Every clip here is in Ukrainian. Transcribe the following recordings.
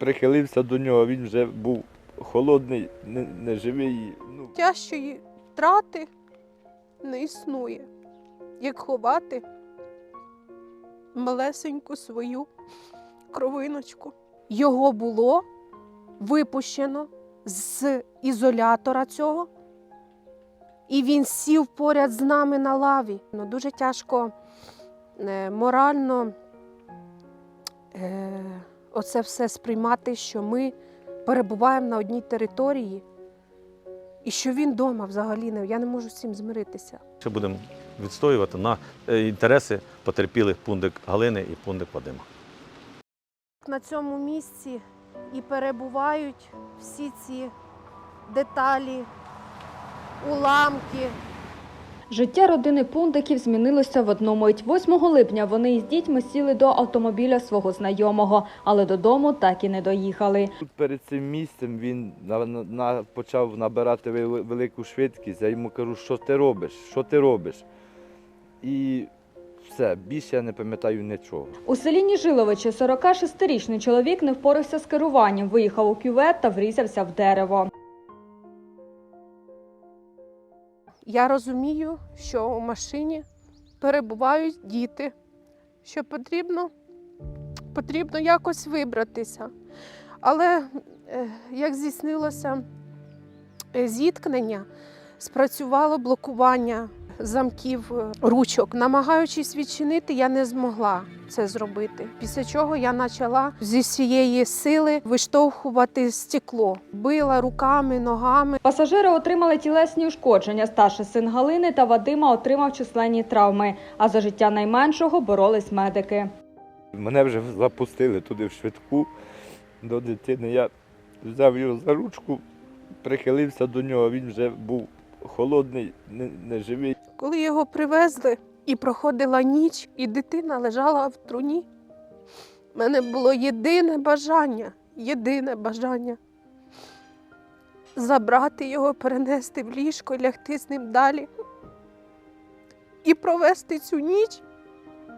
прихилився до нього, він вже був холодний, неживий. Ну, Тяжчої втрати не існує, як ховати малесеньку свою кровиночку. Його було випущено з ізолятора цього, і він сів поряд з нами на лаві. Ну, дуже тяжко е, морально е, оце все сприймати, що ми перебуваємо на одній території. І що він вдома взагалі не я не можу з цим змиритися. Ще будемо відстоювати на е, інтереси потерпілих пундик Галини і пундик Вадима. На цьому місці і перебувають всі ці деталі, уламки. Життя родини пундиків змінилося в одну мить. 8 липня вони із дітьми сіли до автомобіля свого знайомого, але додому так і не доїхали. Тут перед цим місцем він на, на, на- почав набирати велику швидкість. Я йому кажу, що ти робиш? Що ти робиш? І все, більше я не пам'ятаю нічого. У селі Ніжиловичі 46-річний чоловік не впорався з керуванням, виїхав у кювет та врізався в дерево. Я розумію, що у машині перебувають діти, що потрібно, потрібно якось вибратися. Але е, як здійснилося е, зіткнення, спрацювало блокування замків е, ручок. Намагаючись відчинити, я не змогла це зробити. Після чого я почала зі всієї сили виштовхувати стекло, била руками, ногами. Пасажири отримали тілесні ушкодження. Старший син Галини та Вадима отримав численні травми. А за життя найменшого боролись медики. Мене вже запустили туди в швидку до дитини. Я взяв його за ручку, прихилився до нього, він вже був холодний, не- неживий. Коли його привезли і проходила ніч, і дитина лежала в труні, в мене було єдине бажання, єдине бажання забрати його, перенести в ліжко, лягти з ним далі і провести цю ніч,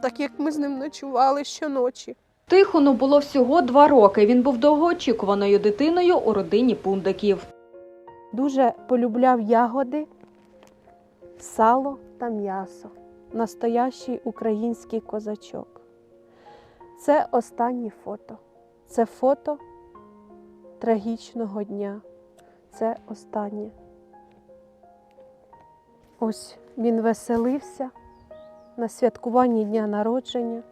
так як ми з ним ночували щоночі. Тихону було всього два роки. Він був довгоочікуваною дитиною у родині пундиків. Дуже полюбляв ягоди, сало та м'ясо. Настоящий український козачок. Це останнє фото. Це фото трагічного дня. Це останнє. Ось він веселився на святкуванні дня народження,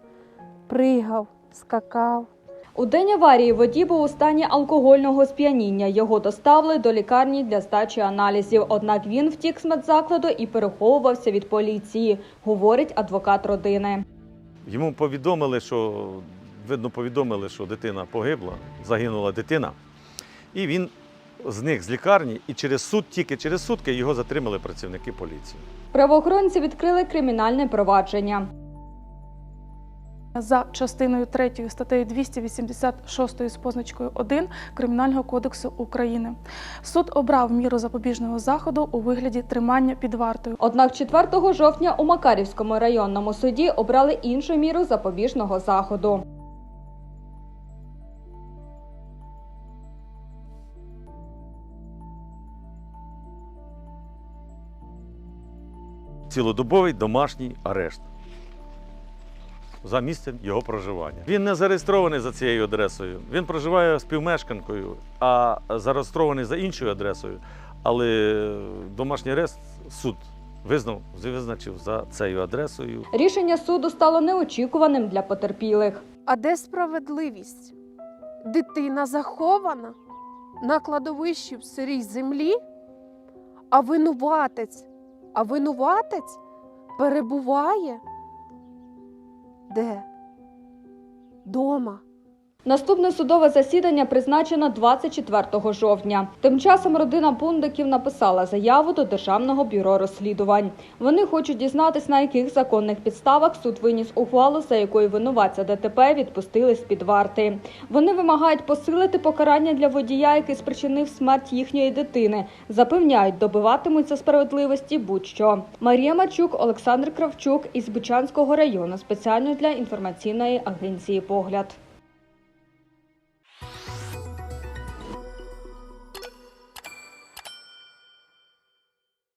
пригав, скакав. У день аварії водій був у стані алкогольного сп'яніння. Його доставили до лікарні для здачі аналізів. Однак він втік з медзакладу і переховувався від поліції, говорить адвокат родини. Йому повідомили, що видно, повідомили, що дитина погибла, загинула дитина. І він зник з лікарні, і через суд, тільки через сутки його затримали працівники поліції. Правоохоронці відкрили кримінальне провадження. За частиною 3 статтею 286 з позначкою 1 Кримінального кодексу України. Суд обрав міру запобіжного заходу у вигляді тримання під вартою. Однак 4 жовтня у Макарівському районному суді обрали іншу міру запобіжного заходу. Цілодобовий домашній арешт за місцем його проживання. Він не зареєстрований за цією адресою. Він проживає співмешканкою, а зареєстрований за іншою адресою. Але домашній арешт суд визнав, визначив за цією адресою. Рішення суду стало неочікуваним для потерпілих. А де справедливість? Дитина захована на кладовищі в сирій землі, а винуватець, а винуватець перебуває де? Дома. Наступне судове засідання призначено 24 жовтня. Тим часом родина пундиків написала заяву до Державного бюро розслідувань. Вони хочуть дізнатись, на яких законних підставах суд виніс ухвалу, за якою винуватця ДТП відпустили з-під варти. Вони вимагають посилити покарання для водія, який спричинив смерть їхньої дитини. Запевняють, добиватимуться справедливості будь-що. Марія Мачук, Олександр Кравчук із Бучанського району спеціально для інформаційної агенції Погляд.